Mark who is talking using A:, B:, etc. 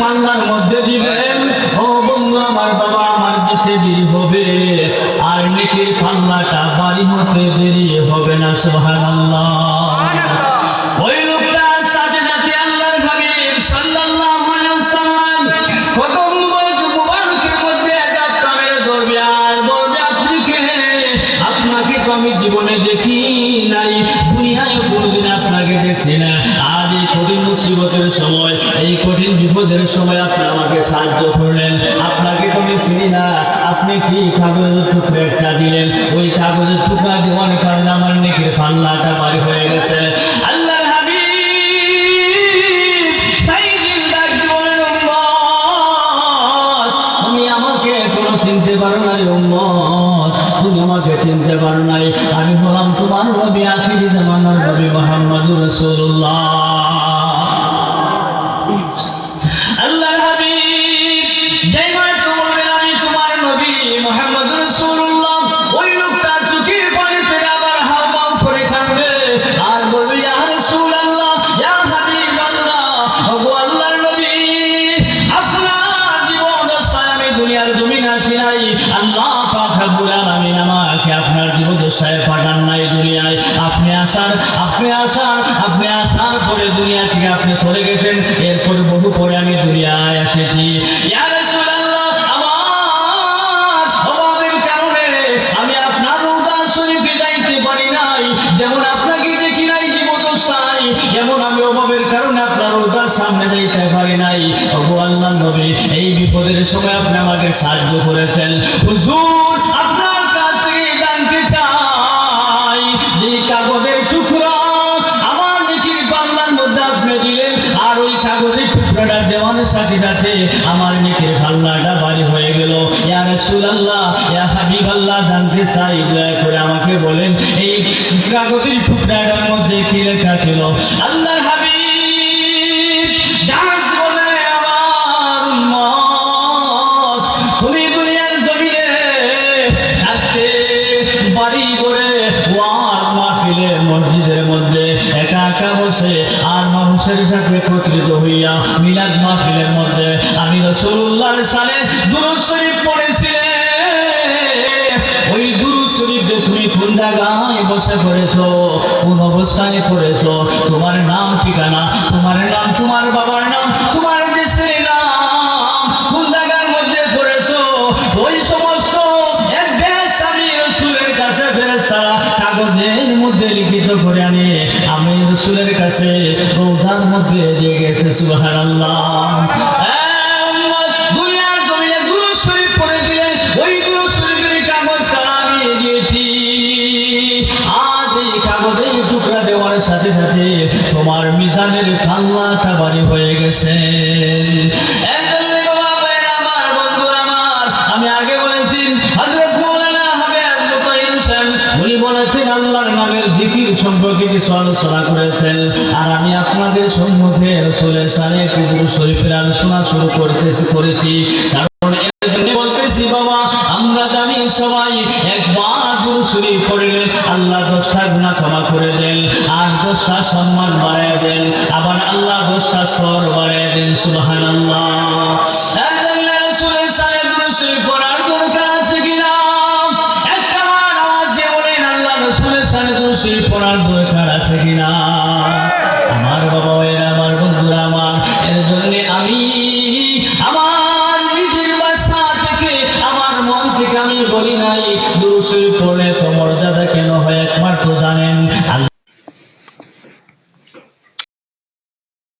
A: পাল্লার মধ্যে দিবেন ও বন্ধু আমার বাবা আমার দিতে দেরি হবে। আর নেকির পাল্লাটা বাড়ি হতে দেরি হবে না সুবহানাল্লাহ। ওই লোকটার সাথে সাথে আল্লাহর হাবিব সাল্লাল্লাহু আলাইহি ওয়াসাল্লাম কদম মুবারকের মধ্যে আযাব কামেরে ধরবে আর বলবে আপনি আপনাকে তো আমি জীবনে দেখি নাই দুনিয়ায় কোনোদিন আপনাকে দেখছি না। আজ এই কঠিন মুসিবতের সময় এই বিপদের সময় আপনি আমাকে সাহায্য করলেন। আপনাকে তো আমি না আপনি কি কাগজের টুকরো একটা দিলেন? ওই কাগজের টুকরা দেওয়ার কারণে আমার নেকির পাল্লাটা বাড়ি হয়ে গেছে। আল্লাহর হাবিব সাইদিন ডাক দিয়ে বলেন, "উম্মত, তুমি আমাকে এখনও চিনতে না রে তুমি আমাকে চিনতে আমি হলাম তোমার নবী আখিরি জামানার নবী মোহাম্মদুর জীবন পাঠান নাই দুনিয়ায়। আপনি আসার আপনি আসার আপনি আসার পরে দুনিয়া থেকে আপনি চলে গেছেন। এরপর বহু পরে আমি দুনিয়ায় এসেছি। সামনে যাইতে পারি নাই। আল্লাহ এই বিপদের সময় আপনি আমাকে সাহায্য করেছেন। হুজুর দেওয়ার সাথে সাথে আমার নেকির পাল্লাটা বাড়ি হয়ে গেল। ইয়া রাসূলুল্লাহ, ইয়া হাবিবাল্লাহ, জানতে চাই, দয়া করে আমাকে বলেন, এই কাগজের টুকরাটার মধ্যে কি লেখা ছিল? আল্লাহর হাবিব মসজিদের মধ্যে একা একা বসে মানুষের সাথে একত্রিত হইয়া মিলাদ মাহফিলের মধ্যে আমি রসুল্লাহর সালে দুরূদ শরীফ পড়েছিলে। ওই দুরূদ তুমি কোন জায়গায় বসে পড়েছো? কোন অবস্থানে পড়েছো? তোমার নাম ঠিকানা, তোমার নাম, তোমার বাবার নাম, তোমার দেশের নাম কোন জায়গার মধ্যে পড়েছো? ওই সমস্ত অ্যাড্রেস আমি রসুলের কাছে ফেরেশতারা কাগজের মধ্যে লিখিত করে আনে রসুলের কাছে রোজার মধ্যে দিয়ে গেছে সুহার দেওয়ার সাথে সাথে তোমার মিজানের পাল্লাটা বাড়ি হয়ে গেছে। কিছু আলোচনা করেছেন আর আমি আপনাদের সম্মুখে রসুলের একটি দুরূদ শরীফের আলোচনা শুরু করতেছি, করেছি। কারণ বলতেছি, বাবা, আমরা জানি সবাই একবার গুরু শরীফ পড়লে আল্লাহ দশটা গুণা ক্ষমা করে দেন, আর দশটা সম্মান বাড়ায় দেন। আবার আল্লাহ দশটা স্তর বাড়ায় দেন সুবাহ আল্লাহ সুবাহান পড়ার দরকার আছে কিনা আমার বাবা এর আমার বন্ধুরা, আমার, এর জন্য আমি আমার নিজের বাসা থেকে, আমার মন থেকে আমি বলি নাই দুরুশরীফ পড়লে তো মর্যাদা কেন হয়